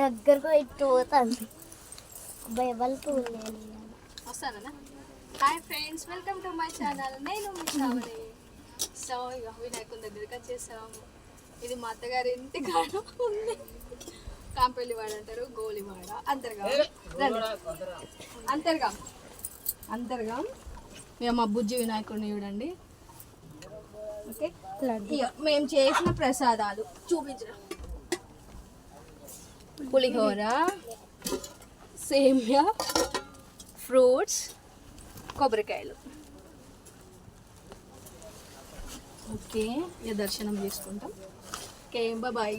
దగ్గరకు పెట్టి పోతాను ఉండేది వస్తానా hi friends welcome to my channel నేను సో ఇక వినాయకుని దగ్గరికి వచ్చేసాము. ఇది మా అత్తగారి ఇంటి కాడ ఉంది. కాంపల్లివాడ అంటారు గోలివాడ అంతర్గా అంతర్గా. అంతర్గా. మేము మా బుజ్జి వినాయకుడిని చూడండి. ఓకే మేము చేసిన ప్రసాదాలు. చూపించరా? పులిహోర సేమియా ఫ్రూట్స్ కొబ్బరికాయలు. ఓకే ఇక దర్శనం చేసుకుంటాం. Okay bye.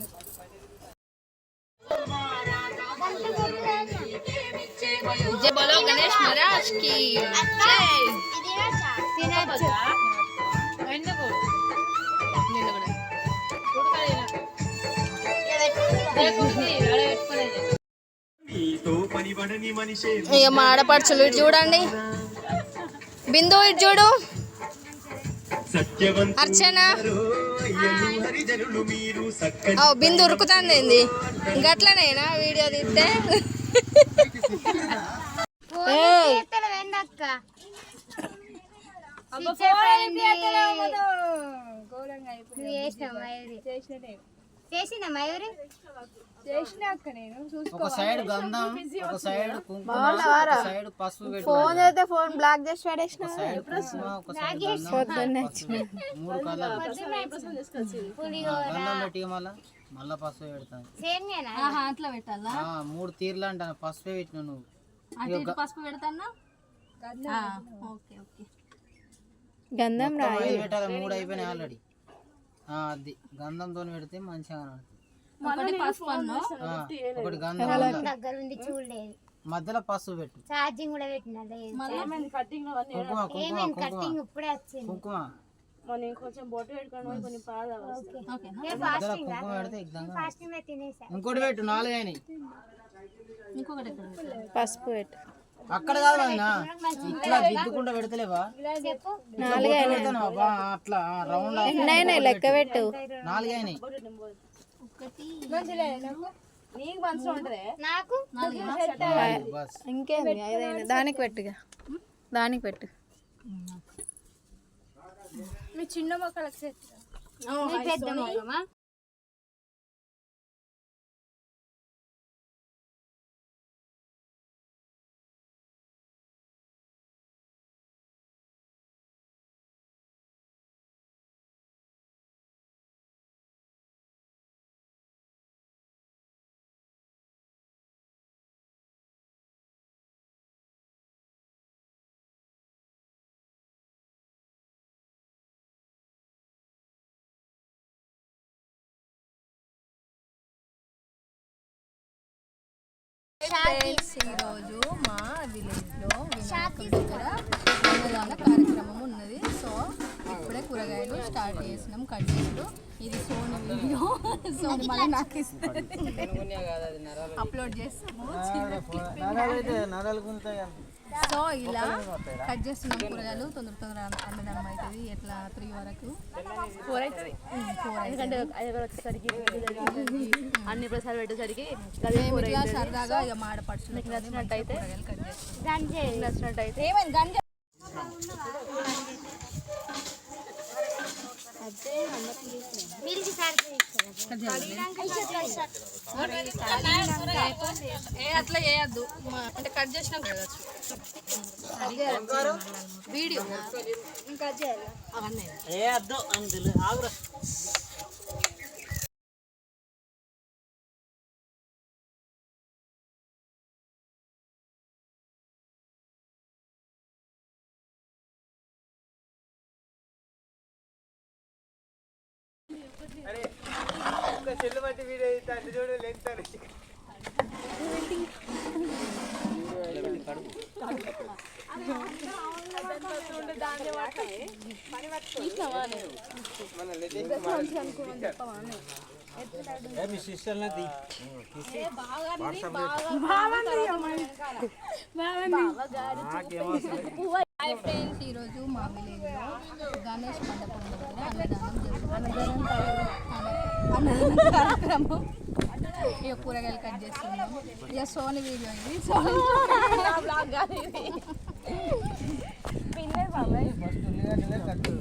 జై బోలో గణేష్ మహారాజ్కి. జై. తినచ్చు ఎందుకు? ఇక మా ఆడపడుచులు ఇటు చూడండి. బిందు ఇటు చూడు. అర్చన. ఓ బిందు ఉరుకుతుంది ఏంది? గట్లనేనా వీడియో తీస్తే. మయూరి ఒక సైడ్ గంధం ఒక సైడ్ కుంకుమ ఒక సైడ్ పసుపు పెట్టు ఫోన్ అయితే ఫోన్ బ్లాక్ చేసి పడేసిన? సైడ్ ఒక. మూడు గంధం పెట్టి మళ్ళా మళ్ళా పసుపు పెడతాను. అట్లా పెట్టాలా? ఆ, మూడు తీర్లు అంటాను. పసుపే పెట్టిన నువ్వు. అటు పసుపు పెడతానా? Okay okay. గంధం పెట్టాలి. మూడు అయిపోయినాయి ఆల్రెడీ అది. గంధంతో పెడితే మంచిగా. ఒకటి గంధం దగ్గర ఉండి చూడలేదు. మధ్యలో పసుపు పెట్టు. ఛార్జింగ్ కూడా పెట్టిన కుంకుమ కుంకుమ ఇప్పుడే వచ్చింది. కుంకుమ. ఇంకోటి పెట్టు నాలుగు అయినాయి? పసుపు పెట్టు. అక్కడ కాదు వదినా. ఇట్లా దిద్దుకుంటా పెడతలేవా? అట్లా రౌండ్ ఎన్నైనా లెక్క పెట్టు. నాలుగైనాయి. ఇంకేంది? ఐదైనా. దానికి పెట్టుగా. దానికి పెట్టు. మీ మొక్కమా? ఫ్రెండ్స్ ఈరోజు మా విలేజ్లో వినాయకుడి దగ్గర అన్నదాన కార్యక్రమం ఉన్నది. సో కూరగాయలు స్టార్ట్ చేసినాం కట్ చేస్తూ ఇది సోని వీడియో. సోని మళ్ళీ నాకు ఇస్తుంది అప్లోడ్ చేస్తాము. సో ఇలా కట్ చేస్తున్నాం కూరగాయలు. తొందర తొందర అన్నదానం అవుతుంది. ఎట్లా? త్రీ వరకు. ఫోర్ అవుతుంది. ఫోర్ ఎందుకంటే అన్ని ప్రసాదాలు పెట్టేసరికి సరదాగా ఇక మాడపడుచు నచ్చినట్టయితే కట్ చేస్తాం. గంజే నచ్చినట్టయితే ఏమైంది? అట్లా చేయద్దు అంటే కట్ చేసినాం కదా వీడియో అవన్నీ మీ సిస్టర్ నది హాయ్ ఫ్రెండ్స్ ఈరోజు మా విలేజ్లో గణేష్ మండపం దగ్గర అన్నదానం జరుగుతుంది అన్నదానం కార్య- అన్న- అన్నదానం కార్యక్రమం. ఇక కూరగాయలు కట్ చేస్తున్నాం ఇక సోని వీడియో ఇది. సోని.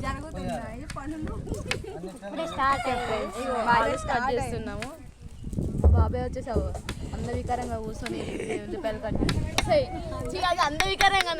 జరుగుతున్నాయి పనులు. స్టార్ట్ అయిపోయింది బాగా స్టార్ట్ చేస్తున్నాము. బాబాయ్ వచ్చేసావు. అందవికారంగా కూర్చొని ఉల్లిపాయలు కట్ అందవికారంగా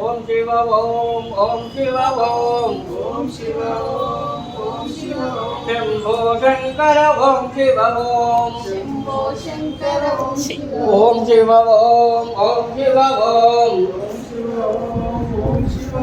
ఓం శివ ఓం ఓం శివ ఓం. ఓం శివ ఓం ఓం శివ ఓం. శంభో శంకర ఓం శివ ఓం. శంభో శంకర ఓం శివ. ఓం శివ ఓం ఓం శివ ఓం. ఓం శివ